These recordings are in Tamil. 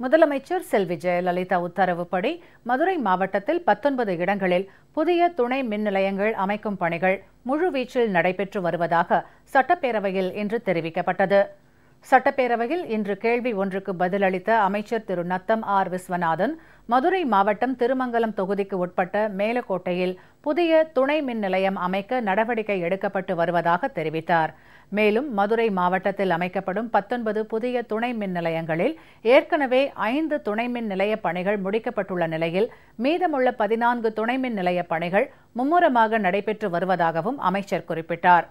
முதலமைச்சர் செல்வி ஜெயலலிதா உத்தரவுப்படி மதுரை மாவட்டத்தில் பத்தொன்பது இடங்களில் புதிய துணை மின் நிலையங்கள் அமைக்கும் பணிகள் முழுவீச்சில் நடைபெற்று வருவதாக சட்டப்பேரவையில் இன்று தெரிவிக்கப்பட்டது. சட்டப்பேரவையில் இன்று கேள்வி ஒன்றுக்கு பதிலளித்த அமைச்சர் திரு நத்தம் ஆர் விஸ்வநாதன் மதுரை மாவட்டம் திருமங்கலம் தொகுதிக்கு உட்பட்ட மேலக்கோட்டையில் புதிய துணை மின் நிலையம் அமைக்க நடவடிக்கை எடுக்கப்பட்டு வருவதாக தெரிவித்தார். மேலும் மதுரை மாவட்டத்தில் அமைக்கப்படும் பத்தொன்பது புதிய துணை மின் நிலையங்களில் ஏற்கனவே ஐந்து துணை மின் நிலைய பணிகள் முடிக்கப்பட்டுள்ள நிலையில் மீதமுள்ள பதினான்கு துணை மின் நிலைய பணிகள் மும்முரமாக நடைபெற்று வருவதாகவும் அமைச்சர் குறிப்பிட்டார்.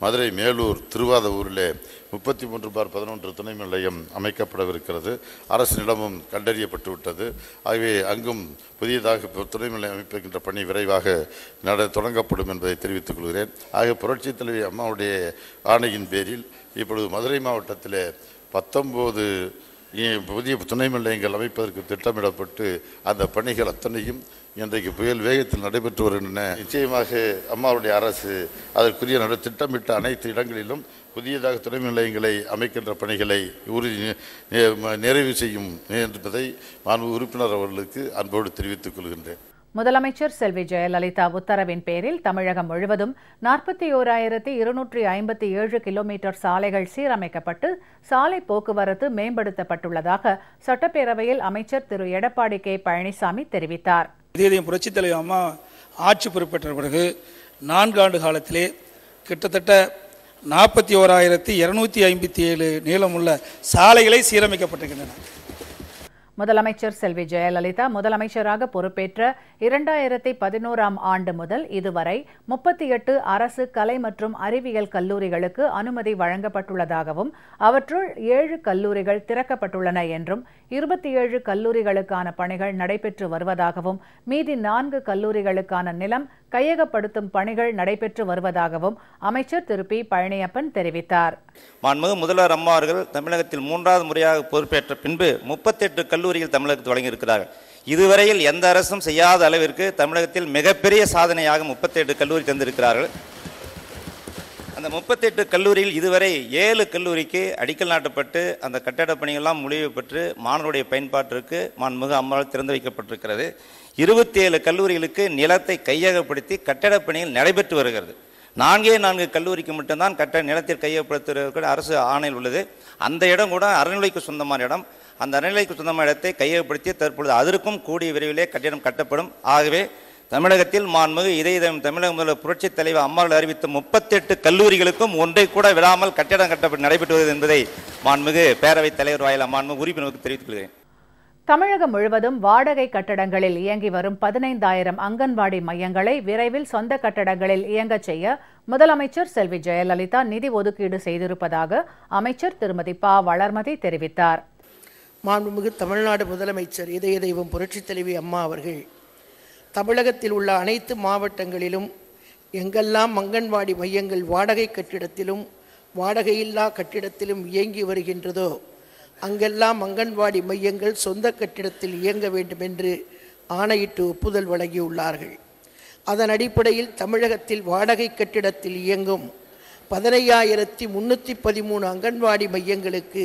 மதுரை மேலூர் திருவாதூரிலே முப்பத்தி மூன்று பார் பதினொன்று துணை மின் நிலையம் அமைக்கப்படவிருக்கிறது. அரசினிடமும் கண்டறியப்பட்டு விட்டது. ஆகவே அங்கும் புதியதாக துணை நிலையம் அமைப்பிக்கின்ற பணி விரைவாக நட தொடங்கப்படும் என்பதை தெரிவித்துக் கொள்கிறேன். ஆக புரட்சித் தலைவி அம்மாவுடைய ஆணையின் பேரில் இப்பொழுது மதுரை மாவட்டத்திலே பத்தொம்போது புதிய துணை நிலையங்கள் அமைப்பதற்கு திட்டமிடப்பட்டு அந்த பணிகள் அத்தனையும் இன்றைக்கு புயல் வேகத்தில் நடைபெற்று வருகின்றன. நிச்சயமாக அம்மாவுடைய அரசு அதற்குரிய நட திட்டமிட்ட அனைத்து இடங்களிலும் புதியதாக துணை நிலையங்களை அமைக்கின்ற பணிகளை உறுதி நிறைவு செய்யும் என்பதை மாண்பு உறுப்பினர் அவர்களுக்கு அன்போடு தெரிவித்துக் கொள்கின்றேன். முதலமைச்சர் செல்வி ஜெயலலிதா உத்தரவின் பேரில் தமிழகம் முழுவதும் நாற்பத்தி ஓராயிரத்தி இருநூற்றி ஐம்பத்தி ஏழு கிலோமீட்டர் சாலைகள் சீரமைக்கப்பட்டு சாலை போக்குவரத்து மேம்படுத்தப்பட்டுள்ளதாக சட்டப்பேரவையில் அமைச்சர் திரு. எடப்பாடி கே. பழனிசாமி தெரிவித்தார். இதயம் புரட்சித் தலைவர் அம்மா ஆட்சி பொறுப்பேற்ற பிறகு நான்கு ஆண்டு காலத்திலே கிட்டத்தட்ட நாற்பத்தி ஓராயிரத்தி இருநூத்தி ஐம்பத்தி ஏழு நீளமுள்ள சாலைகளை சீரமைக்கப்பட்டிருக்கின்றன. முதலமைச்சர் செல்வி ஜெயலலிதா முதலமைச்சராக பொறுப்பேற்ற இரண்டாயிரத்தி பதினோராம் ஆண்டு முதல் இதுவரை முப்பத்தி எட்டு அரசு கலை மற்றும் அறிவியல் கல்லூரிகளுக்கு அனுமதி வழங்கப்பட்டுள்ளதாகவும் அவற்றுள் ஏழு கல்லூரிகள் திறக்கப்பட்டுள்ளன என்றும் இருபத்தி ஏழு கல்லூரிகளுக்கான பணிகள் நடைபெற்று வருவதாகவும் மீதி நான்கு கல்லூரிகளுக்கான நிலம் கையகப்படுத்தும் பணிகள் நடைபெற்று வருவதாகவும் அமைச்சர் திரு. பி. பழனியப்பன் தெரிவித்தார். மாண்புமிகு முதல்வர் அம்மா அவர்கள் தமிழகத்தில் மூன்றாவது முறையாக பொறுப்பேற்ற பின்பு முப்பத்தெட்டு கல்லூரிகள் தமிழகத்தில் தொடங்கியிருக்கிறார்கள் இதுவரையில் எந்த அரசும் செய்யாத அளவிற்கு தமிழகத்தில் மிகப்பெரிய சாதனையாக முப்பத்தெட்டு கல்லூரி தந்திருக்கிறார்கள் அந்த முப்பத்தெட்டு கல்லூரியில் இதுவரை ஏழு கல்லூரிக்கு அடிக்கல் நாட்டப்பட்டு அந்த கட்டடப் பணிகள்லாம் முடிவு பெற்று மாணவருடைய பயன்பாட்டிற்கு மாண்புமிகு அம்மாவால் திறந்து வைக்கப்பட்டிருக்கிறது. இருபத்தி ஏழு கல்லூரிகளுக்கு நிலத்தை கையகப்படுத்தி கட்டடப் பணிகள் நடைபெற்று வருகிறது. நான்கே நான்கு கல்லூரிக்கு மட்டும்தான் கட்ட நிலத்தில் கையகப்படுத்துவதற்கு அரசு ஆணையில் உள்ளது. அந்த இடம் கூட அறநிலைக்கு சொந்தமான இடம். அந்த அறநிலைக்கு சொந்தமான இடத்தை கையகப்படுத்தி தற்பொழுது அதற்கும் கூடிய விரைவிலே கட்டிடம் கட்டப்படும். ஆகவே தமிழகத்தில் மாண்புமிகு இதயம் தமிழக முதல்வர் புரட்சித் தலைவர் அம்மாவில் அறிவித்த முப்பத்தெட்டு கல்லூரிகளுக்கும் ஒன்றை கூட விடாமல் கட்டிடம் கட்டப்பட்டு நடைபெற்று வருகிறது என்பதை மாண்புமிகு பேரவைத் தலைவர் வாயிலாக மாண்புமிகு உறுப்பினருக்கு தெரிவித்துக் கொள்கிறேன் தமிழகம் முழுவதும் வாடகை கட்டடங்களில் இயங்கி வரும் பதினைந்தாயிரம் அங்கன்வாடி மையங்களை விரைவில் சொந்த கட்டடங்களில் இயங்கச் செய்ய முதலமைச்சர் செல்வி ஜெயலலிதா நிதி ஒதுக்கீடு செய்திருப்பதாக அமைச்சர் திருமதி ப. வளர்மதி தெரிவித்தார். மாண்புமிகு தமிழ்நாடு முதலமைச்சர் இதய தெய்வம் புரட்சித் தலைவி அம்மா அவர்கள் தமிழகத்தில் உள்ள அனைத்து மாவட்டங்களிலும் எங்கெல்லாம் அங்கன்வாடி மையங்கள் வாடகை கட்டிடத்திலும் வாடகையில்லா கட்டிடத்திலும் இயங்கி வருகின்றதோ அங்கெல்லாம் அங்கன்வாடி மையங்கள் சொந்த கட்டிடத்தில் இயங்க வேண்டும் என்று ஆணையிட்டு ஒப்புதல் வழங்கியுள்ளார்கள். அதன் அடிப்படையில் தமிழகத்தில் வாடகை கட்டிடத்தில் இயங்கும் பதினையாயிரத்தி முன்னூற்றி பதிமூணு அங்கன்வாடி மையங்களுக்கு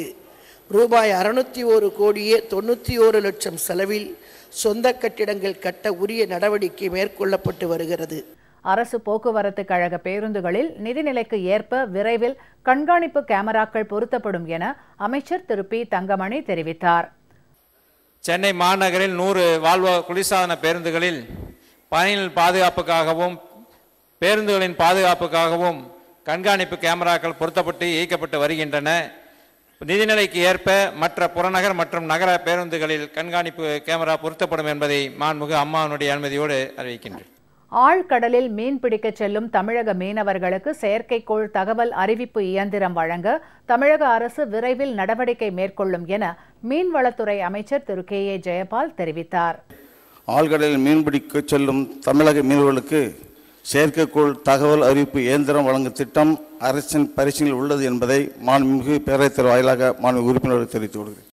ரூபாய் அறுநூத்தி ஒரு கோடியே தொண்ணூற்றி ஓரு லட்சம் செலவில் சொந்த கட்டிடங்கள் கட்ட உரிய நடவடிக்கை மேற்கொள்ளப்பட்டு வருகிறது. அரசு போக்குவரத்து கழக பேருந்துகளில் நிதிநிலைக்கு ஏற்ப விரைவில் கண்காணிப்பு கேமராக்கள் பொருத்தப்படும் என அமைச்சர் திரு. பி. தங்கமணி தெரிவித்தார். சென்னை மாநகரில் நூறு வால்வோ குளிர்சாதன பேருந்துகளில் பயணிகள் பாதுகாப்புக்காகவும் பேருந்துகளின் பாதுகாப்புக்காகவும் கண்காணிப்பு கேமராக்கள் பொருத்தப்பட்டு இயக்கப்பட்டு வருகின்றன. நிதிநிலைக்கு ஏற்ப மற்ற புறநகர் மற்றும் நகர பேருந்துகளில் கண்காணிப்பு கேமரா பொருத்தப்படும் என்பதை மாண்புமிகு அம்மாவினுடைய அனுமதியோடு அறிவிக்கின்றேன். ஆழ்கடலில் மீன் பிடிக்கச் செல்லும் தமிழக மீனவர்களுக்கு செயற்கைக்கோள் தகவல் அறிவிப்பு இயந்திரம் வழங்க தமிழக அரசு விரைவில் நடவடிக்கை மேற்கொள்ளும் என மீன்வளத்துறை அமைச்சர் திரு கே ஏ ஜெயபால் தெரிவித்தார். ஆழ்கடலில் மீன்பிடிக்க செல்லும் தமிழக மீனவர்களுக்கு செயற்கைக்கோள் தகவல் அறிவிப்பு இயந்திரம் வழங்கும் திட்டம் அரசின் பரிசீலனையில் உள்ளது என்பதை மாண்புமிகு பேரவைத் வாயிலாக மாண்பு உறுப்பினர்கள் தெரிவித்துக் கொள்கிறேன்.